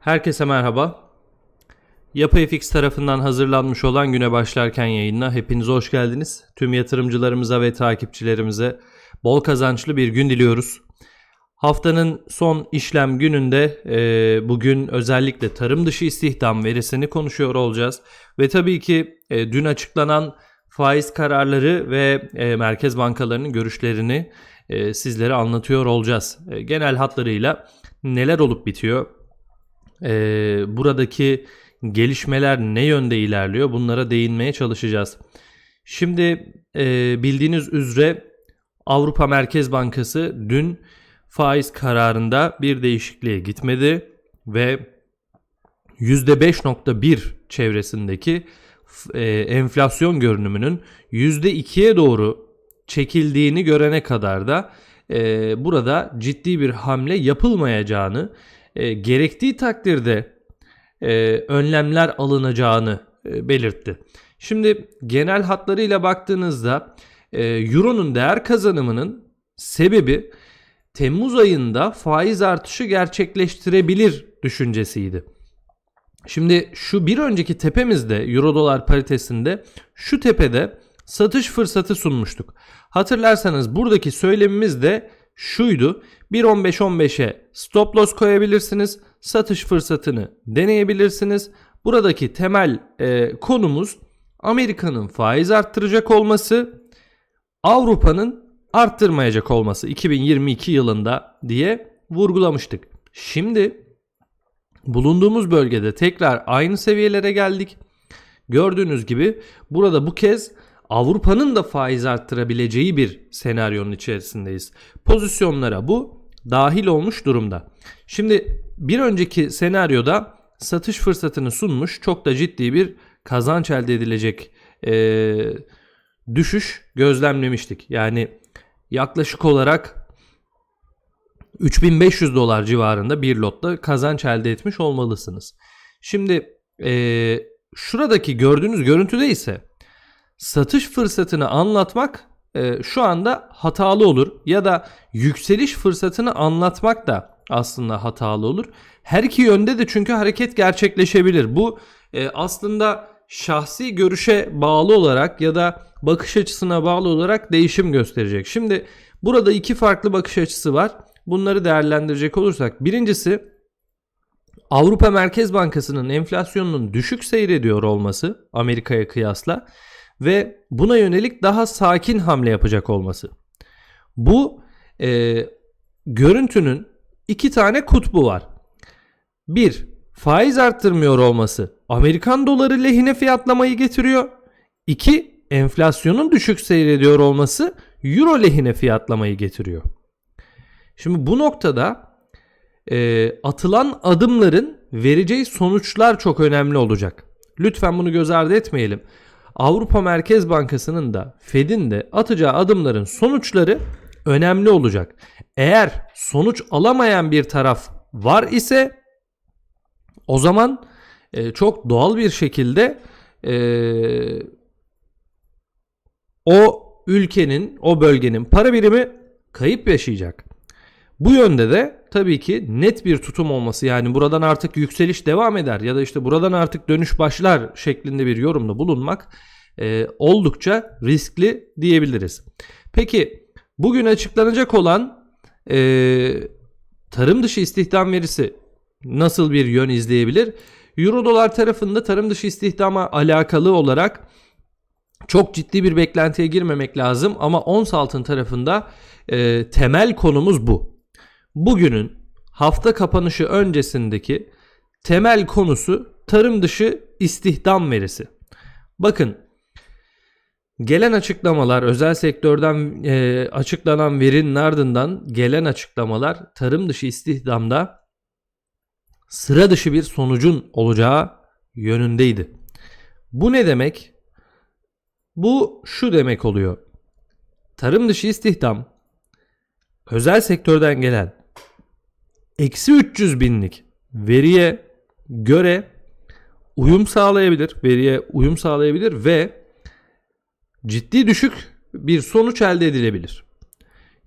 Herkese merhaba. Yapı FX tarafından hazırlanmış olan güne başlarken yayınına hepiniz hoş geldiniz. Tüm yatırımcılarımıza ve takipçilerimize bol kazançlı bir gün diliyoruz. Haftanın son işlem gününde e, bugün özellikle tarım dışı istihdam verisini konuşuyor olacağız. Ve tabii ki e, dün açıklanan faiz kararları ve e, merkez bankalarının görüşlerini e, sizlere anlatıyor olacağız. E, genel hatlarıyla neler olup bitiyor, e, buradaki gelişmeler ne yönde ilerliyor bunlara değinmeye çalışacağız. Şimdi e, bildiğiniz üzere Avrupa Merkez Bankası dün faiz kararında bir değişikliğe gitmedi ve %5.1 çevresindeki e, enflasyon görünümünün %2'ye doğru çekildiğini görene kadar da e, burada ciddi bir hamle yapılmayacağını, e, gerektiği takdirde e, önlemler alınacağını e, belirtti. Şimdi genel hatlarıyla baktığınızda e, Euro'nun değer kazanımının sebebi Temmuz ayında faiz artışı gerçekleştirebilir düşüncesiydi. Şimdi şu bir önceki tepemizde Euro dolar paritesinde şu tepede satış fırsatı sunmuştuk. Hatırlarsanız buradaki söylemimiz de şuydu. 1.15-15'e stop loss koyabilirsiniz. Satış fırsatını deneyebilirsiniz. Buradaki temel e, konumuz Amerika'nın faiz arttıracak olması, Avrupa'nın arttırmayacak olması 2022 yılında diye vurgulamıştık. Şimdi bulunduğumuz bölgede tekrar aynı seviyelere geldik. Gördüğünüz gibi burada bu kez Avrupa'nın da faiz arttırabileceği bir senaryonun içerisindeyiz. Pozisyonlara bu dahil olmuş durumda. Şimdi bir önceki senaryoda satış fırsatını sunmuş çok da ciddi bir kazanç elde edilecek eee, düşüş gözlemlemiştik. Yani yaklaşık olarak 3500 dolar civarında bir lotta kazanç elde etmiş olmalısınız. Şimdi eee, şuradaki gördüğünüz görüntüde ise satış fırsatını anlatmak e, şu anda hatalı olur ya da yükseliş fırsatını anlatmak da aslında hatalı olur. Her iki yönde de çünkü hareket gerçekleşebilir. Bu e, aslında şahsi görüşe bağlı olarak ya da bakış açısına bağlı olarak değişim gösterecek. Şimdi burada iki farklı bakış açısı var. Bunları değerlendirecek olursak birincisi Avrupa Merkez Bankası'nın enflasyonunun düşük seyrediyor olması Amerika'ya kıyasla ve buna yönelik daha sakin hamle yapacak olması. Bu e, görüntünün iki tane kutbu var. Bir, faiz arttırmıyor olması Amerikan doları lehine fiyatlamayı getiriyor. İki, enflasyonun düşük seyrediyor olması euro lehine fiyatlamayı getiriyor. Şimdi bu noktada e, atılan adımların vereceği sonuçlar çok önemli olacak. Lütfen bunu göz ardı etmeyelim. Avrupa Merkez Bankası'nın da Fed'in de atacağı adımların sonuçları önemli olacak. Eğer sonuç alamayan bir taraf var ise o zaman e, çok doğal bir şekilde e, o ülkenin, o bölgenin para birimi kayıp yaşayacak. Bu yönde de tabii ki net bir tutum olması yani buradan artık yükseliş devam eder ya da işte buradan artık dönüş başlar şeklinde bir yorumda bulunmak e, oldukça riskli diyebiliriz. Peki bugün açıklanacak olan e, tarım dışı istihdam verisi nasıl bir yön izleyebilir? Euro dolar tarafında tarım dışı istihdama alakalı olarak çok ciddi bir beklentiye girmemek lazım ama ons altın tarafında e, temel konumuz bu. Bugünün hafta kapanışı öncesindeki temel konusu tarım dışı istihdam verisi. Bakın gelen açıklamalar özel sektörden e, açıklanan verinin ardından gelen açıklamalar tarım dışı istihdamda sıra dışı bir sonucun olacağı yönündeydi. Bu ne demek? Bu şu demek oluyor. Tarım dışı istihdam özel sektörden gelen eksi 300 binlik veriye göre uyum sağlayabilir, veriye uyum sağlayabilir ve ciddi düşük bir sonuç elde edilebilir.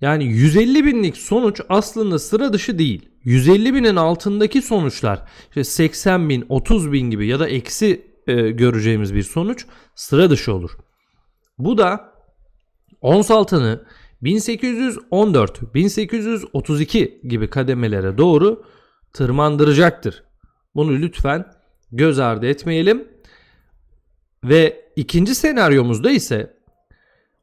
Yani 150 binlik sonuç aslında sıra dışı değil. 150 binin altındaki sonuçlar işte 80 bin 30 bin gibi ya da eksi e, göreceğimiz bir sonuç sıra dışı olur. Bu da ons altını 1814, 1832 gibi kademelere doğru tırmandıracaktır. Bunu lütfen göz ardı etmeyelim. Ve ikinci senaryomuzda ise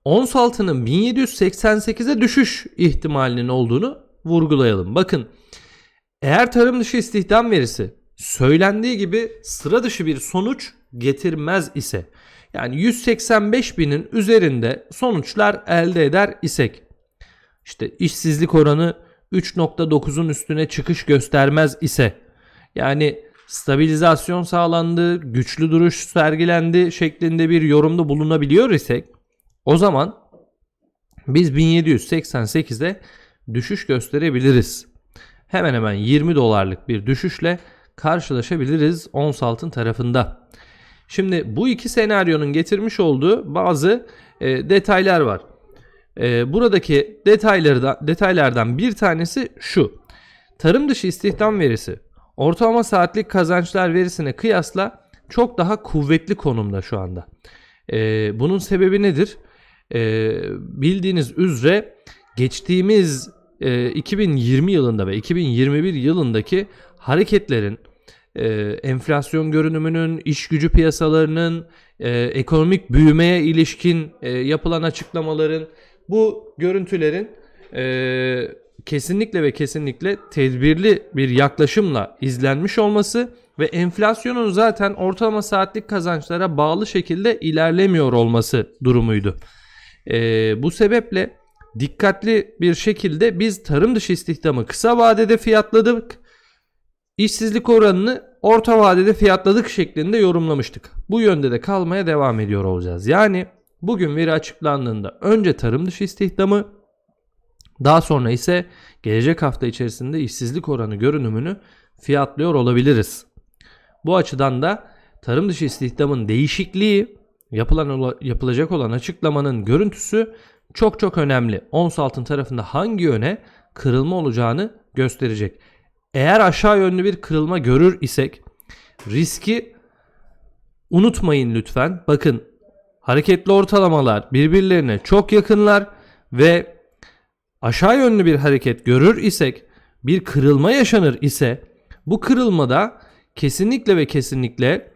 ons altının 1788'e düşüş ihtimalinin olduğunu vurgulayalım. Bakın eğer tarım dışı istihdam verisi söylendiği gibi sıra dışı bir sonuç getirmez ise yani 185 binin üzerinde sonuçlar elde eder isek işte işsizlik oranı 3.9'un üstüne çıkış göstermez ise yani stabilizasyon sağlandı, güçlü duruş sergilendi şeklinde bir yorumda bulunabiliyor isek o zaman biz 1788'de düşüş gösterebiliriz. Hemen hemen 20 dolarlık bir düşüşle karşılaşabiliriz ons altın tarafında. Şimdi bu iki senaryonun getirmiş olduğu bazı e, detaylar var. E, buradaki detaylardan, detaylardan bir tanesi şu. Tarım dışı istihdam verisi ortalama saatlik kazançlar verisine kıyasla çok daha kuvvetli konumda şu anda. E, bunun sebebi nedir? E, bildiğiniz üzere geçtiğimiz e, 2020 yılında ve 2021 yılındaki hareketlerin e, enflasyon görünümünün, iş gücü piyasalarının, e, ekonomik büyümeye ilişkin e, yapılan açıklamaların, bu görüntülerin e, kesinlikle ve kesinlikle tedbirli bir yaklaşımla izlenmiş olması ve enflasyonun zaten ortalama saatlik kazançlara bağlı şekilde ilerlemiyor olması durumuydu. E, bu sebeple dikkatli bir şekilde biz tarım dışı istihdamı kısa vadede fiyatladık işsizlik oranını orta vadede fiyatladık şeklinde yorumlamıştık. Bu yönde de kalmaya devam ediyor olacağız. Yani bugün veri açıklandığında önce tarım dışı istihdamı daha sonra ise gelecek hafta içerisinde işsizlik oranı görünümünü fiyatlıyor olabiliriz. Bu açıdan da tarım dışı istihdamın değişikliği yapılan yapılacak olan açıklamanın görüntüsü çok çok önemli. Ons altın tarafında hangi yöne kırılma olacağını gösterecek. Eğer aşağı yönlü bir kırılma görür isek riski unutmayın lütfen. Bakın hareketli ortalamalar birbirlerine çok yakınlar ve aşağı yönlü bir hareket görür isek bir kırılma yaşanır ise bu kırılmada kesinlikle ve kesinlikle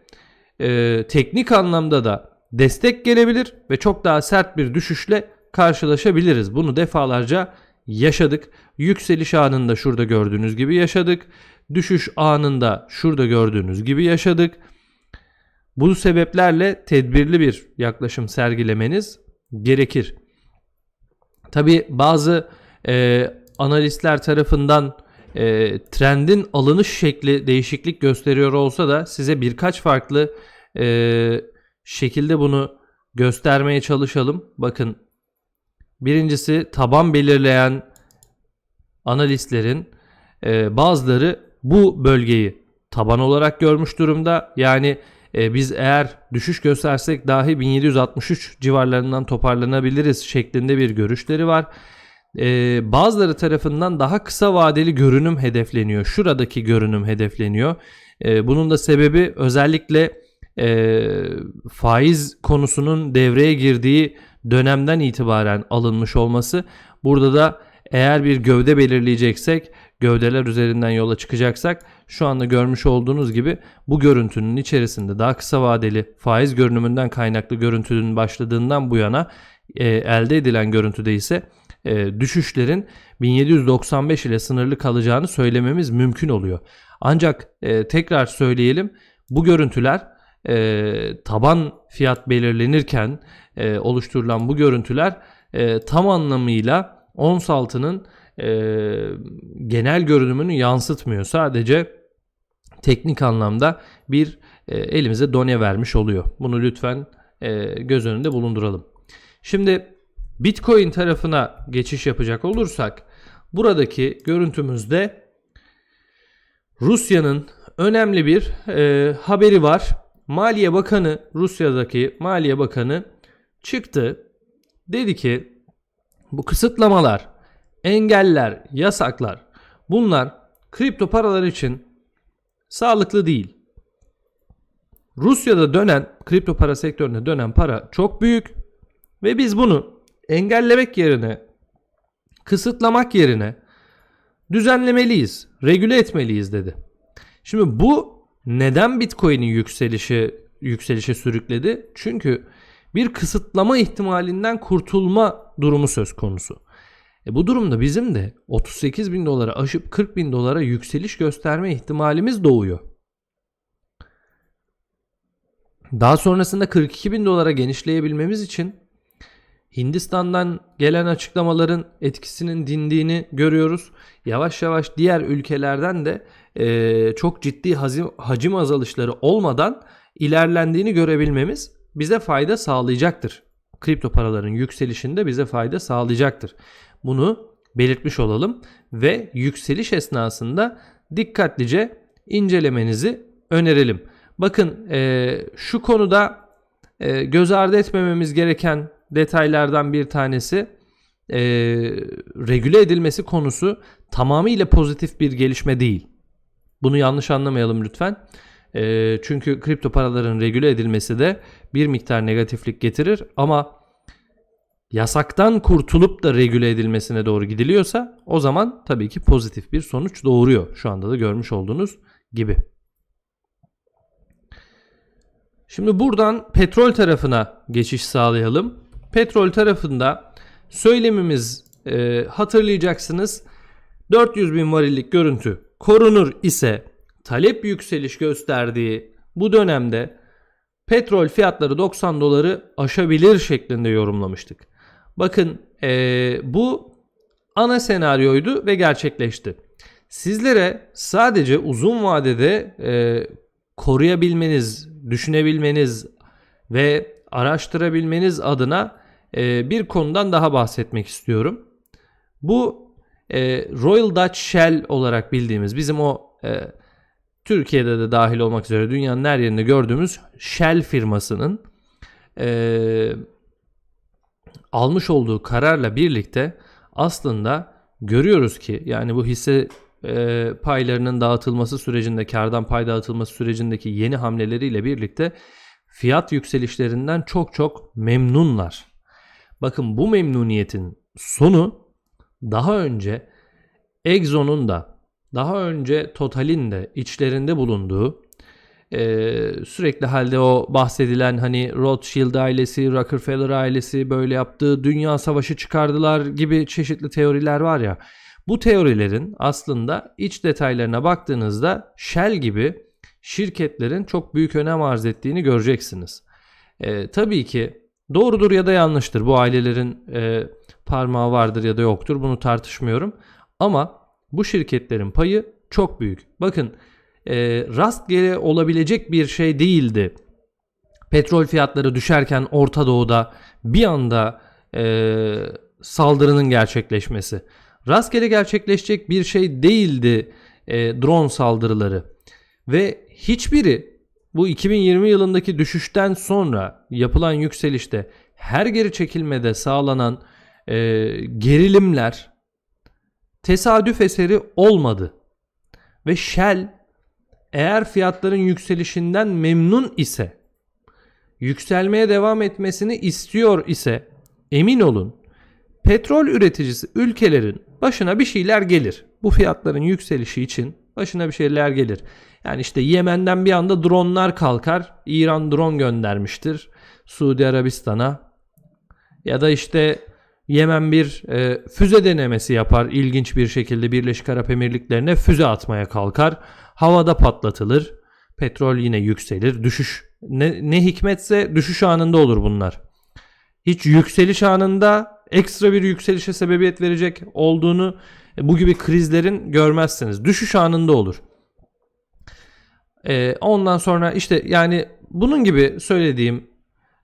e, teknik anlamda da destek gelebilir ve çok daha sert bir düşüşle karşılaşabiliriz. Bunu defalarca yaşadık. Yükseliş anında şurada gördüğünüz gibi yaşadık. Düşüş anında şurada gördüğünüz gibi yaşadık. Bu sebeplerle tedbirli bir yaklaşım sergilemeniz gerekir. Tabi bazı e, analistler tarafından e, trendin alınış şekli değişiklik gösteriyor olsa da size birkaç farklı e, şekilde bunu göstermeye çalışalım. Bakın Birincisi taban belirleyen analistlerin e, bazıları bu bölgeyi taban olarak görmüş durumda. Yani e, biz eğer düşüş göstersek dahi 1763 civarlarından toparlanabiliriz şeklinde bir görüşleri var. E, bazıları tarafından daha kısa vadeli görünüm hedefleniyor. Şuradaki görünüm hedefleniyor. E, bunun da sebebi özellikle e, faiz konusunun devreye girdiği dönemden itibaren alınmış olması. Burada da eğer bir gövde belirleyeceksek, gövdeler üzerinden yola çıkacaksak şu anda görmüş olduğunuz gibi bu görüntünün içerisinde daha kısa vadeli faiz görünümünden kaynaklı görüntünün başladığından bu yana e, elde edilen görüntüde ise e, düşüşlerin 1795 ile sınırlı kalacağını söylememiz mümkün oluyor. Ancak e, tekrar söyleyelim bu görüntüler e, taban fiyat belirlenirken e, oluşturulan bu görüntüler e, tam anlamıyla ons altının e, genel görünümünü yansıtmıyor. Sadece teknik anlamda bir e, elimize done vermiş oluyor. Bunu lütfen e, göz önünde bulunduralım. Şimdi Bitcoin tarafına geçiş yapacak olursak buradaki görüntümüzde Rusya'nın önemli bir e, haberi var. Maliye Bakanı Rusya'daki Maliye Bakanı çıktı. Dedi ki bu kısıtlamalar, engeller, yasaklar bunlar kripto paralar için sağlıklı değil. Rusya'da dönen kripto para sektörüne dönen para çok büyük ve biz bunu engellemek yerine kısıtlamak yerine düzenlemeliyiz, regüle etmeliyiz dedi. Şimdi bu neden Bitcoin'i yükselişe yükselişe sürükledi? Çünkü bir kısıtlama ihtimalinden kurtulma durumu söz konusu. E bu durumda bizim de 38 bin dolara aşıp 40 bin dolara yükseliş gösterme ihtimalimiz doğuyor. Daha sonrasında 42 bin dolara genişleyebilmemiz için Hindistan'dan gelen açıklamaların etkisinin dindiğini görüyoruz. Yavaş yavaş diğer ülkelerden de e, çok ciddi hacim, hacim azalışları olmadan ilerlendiğini görebilmemiz bize fayda sağlayacaktır. Kripto paraların yükselişinde bize fayda sağlayacaktır. Bunu belirtmiş olalım ve yükseliş esnasında dikkatlice incelemenizi önerelim. Bakın e, şu konuda e, göz ardı etmememiz gereken detaylardan bir tanesi e, regüle edilmesi konusu tamamıyla pozitif bir gelişme değil. Bunu yanlış anlamayalım lütfen. E, çünkü kripto paraların regüle edilmesi de bir miktar negatiflik getirir ama yasaktan kurtulup da regüle edilmesine doğru gidiliyorsa o zaman tabii ki pozitif bir sonuç doğuruyor. Şu anda da görmüş olduğunuz gibi. Şimdi buradan petrol tarafına geçiş sağlayalım. Petrol tarafında söylemimiz e, hatırlayacaksınız 400 bin varillik görüntü korunur ise talep yükseliş gösterdiği bu dönemde petrol fiyatları 90 doları aşabilir şeklinde yorumlamıştık. Bakın e, bu ana senaryoydu ve gerçekleşti. Sizlere sadece uzun vadede e, koruyabilmeniz, düşünebilmeniz ve araştırabilmeniz adına e, bir konudan daha bahsetmek istiyorum. Bu e, Royal Dutch Shell olarak bildiğimiz bizim o e, Türkiye'de de dahil olmak üzere dünyanın her yerinde gördüğümüz Shell firmasının e, almış olduğu kararla birlikte aslında görüyoruz ki yani bu hisse e, paylarının dağıtılması sürecinde kardan pay dağıtılması sürecindeki yeni hamleleriyle birlikte fiyat yükselişlerinden çok çok memnunlar. Bakın bu memnuniyetin sonu daha önce Exxon'un da daha önce Total'in de içlerinde bulunduğu e, sürekli halde o bahsedilen hani Rothschild ailesi, Rockefeller ailesi böyle yaptığı dünya savaşı çıkardılar gibi çeşitli teoriler var ya. Bu teorilerin aslında iç detaylarına baktığınızda Shell gibi şirketlerin çok büyük önem arz ettiğini göreceksiniz. E, tabii ki doğrudur ya da yanlıştır. Bu ailelerin e, parmağı vardır ya da yoktur. Bunu tartışmıyorum. Ama bu şirketlerin payı çok büyük. Bakın e, rastgele olabilecek bir şey değildi. Petrol fiyatları düşerken Orta Doğu'da bir anda e, saldırının gerçekleşmesi. Rastgele gerçekleşecek bir şey değildi e, drone saldırıları. Ve hiçbiri bu 2020 yılındaki düşüşten sonra yapılan yükselişte her geri çekilmede sağlanan e, gerilimler tesadüf eseri olmadı. Ve Shell eğer fiyatların yükselişinden memnun ise yükselmeye devam etmesini istiyor ise emin olun petrol üreticisi ülkelerin başına bir şeyler gelir. Bu fiyatların yükselişi için başına bir şeyler gelir. Yani işte Yemen'den bir anda dronlar kalkar. İran drone göndermiştir Suudi Arabistan'a. Ya da işte Yemen bir e, füze denemesi yapar ilginç bir şekilde Birleşik Arap Emirlikleri'ne füze atmaya kalkar. Havada patlatılır. Petrol yine yükselir. Düşüş ne, ne hikmetse düşüş anında olur bunlar. Hiç yükseliş anında ekstra bir yükselişe sebebiyet verecek olduğunu e, bu gibi krizlerin görmezsiniz. Düşüş anında olur. E, ondan sonra işte yani bunun gibi söylediğim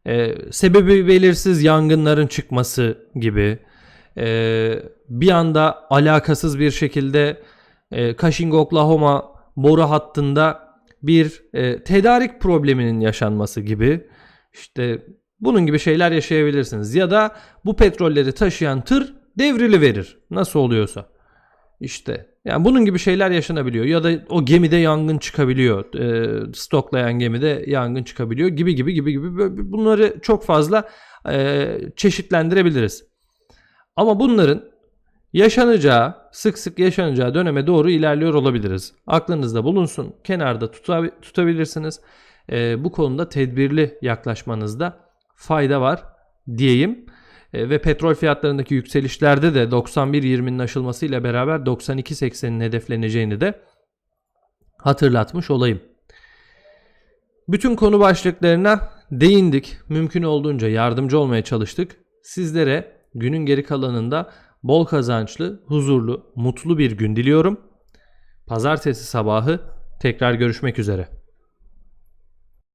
e, sebebi belirsiz yangınların çıkması gibi e, bir anda alakasız bir şekilde e, Cushing Oklahoma boru hattında bir e, tedarik probleminin yaşanması gibi işte bunun gibi şeyler yaşayabilirsiniz. Ya da bu petrolleri taşıyan tır devrili verir. Nasıl oluyorsa. İşte Yani bunun gibi şeyler yaşanabiliyor ya da o gemide yangın çıkabiliyor. E, stoklayan gemide yangın çıkabiliyor gibi gibi gibi gibi bunları çok fazla e, çeşitlendirebiliriz. Ama bunların yaşanacağı, sık sık yaşanacağı döneme doğru ilerliyor olabiliriz. Aklınızda bulunsun. Kenarda tuta- tutabilirsiniz. E, bu konuda tedbirli yaklaşmanızda fayda var diyeyim. E, ve petrol fiyatlarındaki yükselişlerde de 91.20'nin aşılmasıyla beraber 92.80'in hedefleneceğini de hatırlatmış olayım. Bütün konu başlıklarına değindik. Mümkün olduğunca yardımcı olmaya çalıştık. Sizlere günün geri kalanında bol kazançlı, huzurlu, mutlu bir gün diliyorum. Pazartesi sabahı tekrar görüşmek üzere.